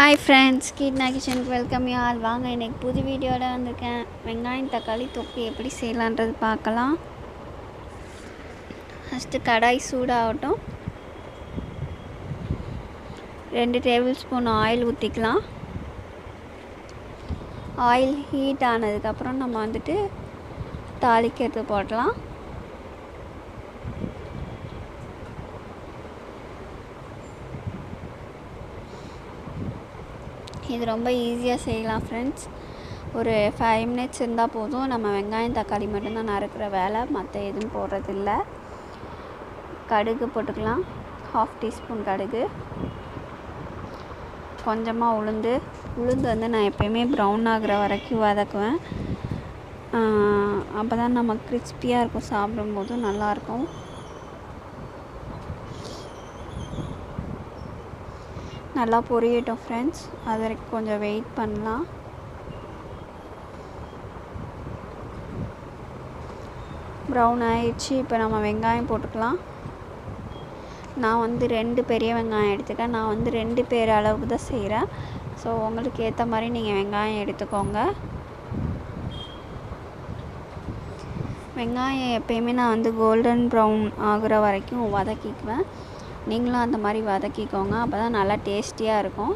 Hi friends கீட்னா கிச்சனுக்கு welcome you all வாங்க இன்னைக்கு புது வீடியோட வந்திருக்கேன். வெங்காயம் தக்காளி தொக்கு எப்படி செய்யலான்றது பார்க்கலாம். ஃபஸ்ட்டு கடாய் சூடாகட்டும். ரெண்டு டேபிள் ஸ்பூன் ஆயில் ஊற்றிக்கலாம் ஆயில் ஹீட் ஆனதுக்கப்புறம் நம்ம வந்துட்டு தாளிக்கிறது போடலாம். இது ரொம்ப ஈஸியாக செய்யலாம் ஃப்ரெண்ட்ஸ் ஒரு ஃபைவ் மினிட்ஸ் இருந்தால் போதும். நம்ம வெங்காயம் தக்காளி மட்டும்தான் நறுக்கிற வேலை. மற்ற எதுவும் போடுறதில்ல. கடுகு போட்டுக்கலாம். ஹாஃப் டீஸ்பூன் கடுகு. கொஞ்சமாக உளுந்து. உளுந்து வந்து நான் எப்பயுமே ப்ரௌன் ஆகிற வரைக்கும் வதக்குவேன். அப்போ தான் நம்ம கிறிஸ்பியாக இருக்கும். சாப்பிடும்போது நல்லாயிருக்கும் நல்லா பொரியட்டும் ஃப்ரெண்ட்ஸ் அது வரைக்கும் கொஞ்சம் வெயிட் பண்ணலாம். ப்ரௌன் ஆயிடுச்சு. இப்போ நம்ம வெங்காயம் போட்டுக்கலாம். நான் வந்து ரெண்டு பெரிய வெங்காயம் எடுத்துக்கேன் நான் வந்து ரெண்டு பேர் அளவுக்கு தான் செய்கிறேன் ஸோ உங்களுக்கு ஏற்ற மாதிரி நீங்கள் வெங்காயம் எடுத்துக்கோங்க. வெங்காயம் எப்பயுமே நான் வந்து கோல்டன் ப்ரௌன் ஆகுற வரைக்கும் வதக்கிக்குவேன். நீங்களும் அந்த மாதிரி வதக்கிக்கோங்க. அப்போ தான் நல்லா டேஸ்டியாக இருக்கும்.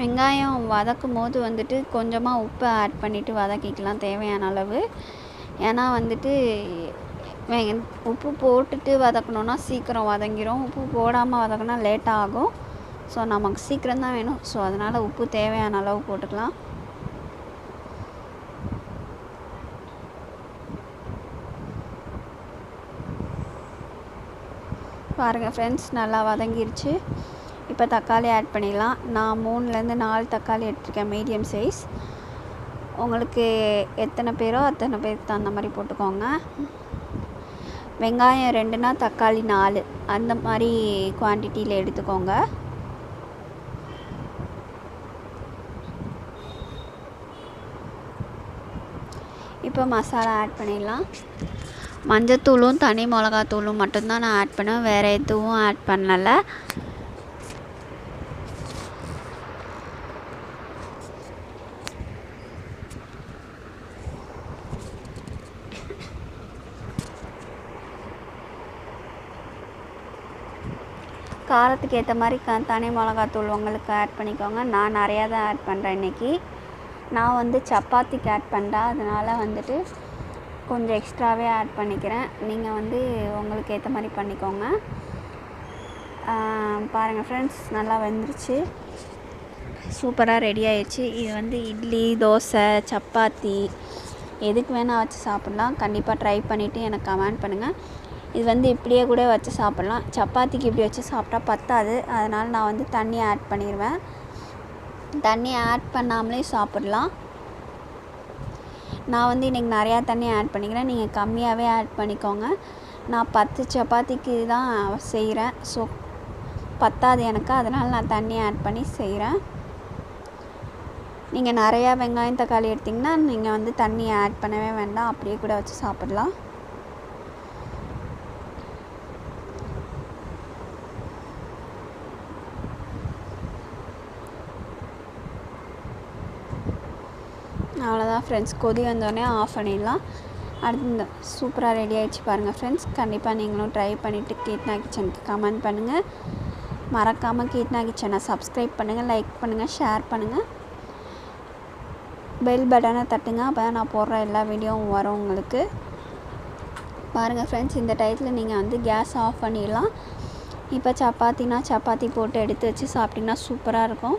வெங்காயம் வதக்கும் போது வந்துட்டு கொஞ்சமாக உப்பு ஆட் பண்ணிவிட்டு வதக்கிக்கலாம் தேவையான அளவு. ஏன்னா வந்துட்டு உப்பு போட்டுட்டு வதக்கணுன்னா சீக்கிரம் வதங்கிடும் உப்பு போடாமல் வதக்கினா லேட் ஆகும். ஸோ நமக்கு சீக்கிரம் தான் வேணும். ஸோ அதனால் உப்பு தேவையான அளவு போட்டுக்கலாம். பாருங்கள் ஃப்ரெண்ட்ஸ் நல்லா வதங்கிருச்சு. இப்போ தக்காளி ஆட் பண்ணிடலாம். நான் மூணுலேருந்து நாலு தக்காளி எடுத்துருக்கேன் மீடியம் சைஸ் உங்களுக்கு எத்தனை பேரோ அத்தனை பேருக்கு தகுந்த மாதிரி போட்டுக்கோங்க. வெங்காயம் ரெண்டுனா தக்காளி நாலு. அந்த மாதிரி குவான்டிட்டியில் எடுத்துக்கோங்க. இப்போ மசாலா ஆட் பண்ணிடலாம். மஞ்சத்தூளும் தனி மிளகாத்தூளும் மட்டும்தான் நான் ஆட் பண்ணுவேன் வேறு எதுவும் ஆட் பண்ணலை. காரத்துக்கு ஏற்ற மாதிரி க தனி மிளகாத்தூள் உங்களுக்கு ஆட் பண்ணிக்கோங்க. நான் நிறையா தான் ஆட் பண்ணுறேன் இன்றைக்கி நான் வந்து சப்பாத்திக்கு ஆட் பண்ணுறேன் அதனால் வந்துட்டு கொஞ்சம் எக்ஸ்ட்ராவே ஆட் பண்ணிக்கிறேன். நீங்கள் வந்து உங்களுக்கு ஏற்ற மாதிரி பண்ணிக்கோங்க. பாருங்கள் ஃப்ரெண்ட்ஸ் நல்லா வெந்துருச்சு. சூப்பராக ரெடி ஆயிடுச்சு இது வந்து இட்லி தோசை சப்பாத்தி எதுக்கு வேணால் வச்சு சாப்பிட்லாம். கண்டிப்பாக ட்ரை பண்ணிவிட்டு எனக்கு கமெண்ட் பண்ணுங்கள் இது வந்து இப்படியே கூட வச்சு சாப்பிட்லாம். சப்பாத்திக்கு இப்படி வச்சு சாப்பிட்டா பத்தாது. அதனால் நான் வந்து தண்ணி ஆட் பண்ணிடுவேன் தண்ணி ஆட் பண்ணாமலே சாப்பிட்லாம். நான் வந்து இன்றைக்கி நிறையா தண்ணி ஆட் பண்ணிக்கிறேன். நீங்கள் கம்மியாகவே ஆட் பண்ணிக்கோங்க. நான் பத்து சப்பாத்திக்கு தான் செய்கிறேன் ஸோ பத்தாது எனக்கு. அதனால் நான் தண்ணி ஆட் பண்ணி செய்கிறேன் நீங்கள் நிறையா வெங்காயம் தக்காளி எடுத்திங்கன்னா நீங்கள் வந்து தண்ணி ஆட் பண்ணவே வேண்டாம். அப்படியே கூட வச்சு சாப்பிட்லாம். அவ்வளோதான் ஃப்ரெண்ட்ஸ் கொதி வந்தோடனே ஆஃப் பண்ணிடலாம். அடுத்து இந்த சூப்பராக ரெடி ஆகிடுச்சு பாருங்கள் ஃப்ரெண்ட்ஸ் கண்டிப்பாக நீங்களும் ட்ரை பண்ணிவிட்டு கீட்னா கிச்சனுக்கு கமெண்ட் பண்ணுங்கள் மறக்காமல் கீட்னா கிச்சனை சப்ஸ்கிரைப் பண்ணுங்கள் லைக் பண்ணுங்கள் ஷேர் பண்ணுங்கள் பெல் பட்டனை தட்டுங்க. அப்போ தான் நான் போடுற எல்லா வீடியோவும் வரும் உங்களுக்கு. பாருங்கள் ஃப்ரெண்ட்ஸ் இந்த டயத்தில் நீங்கள் வந்து கேஸ் ஆஃப் பண்ணிடலாம். இப்போ சப்பாத்தினா சப்பாத்தி போட்டு எடுத்து வச்சு சாப்பிட்டிங்கன்னா சூப்பராக இருக்கும்.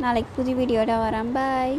நாளைக்கு புது வீடியோட வரேன் பாய்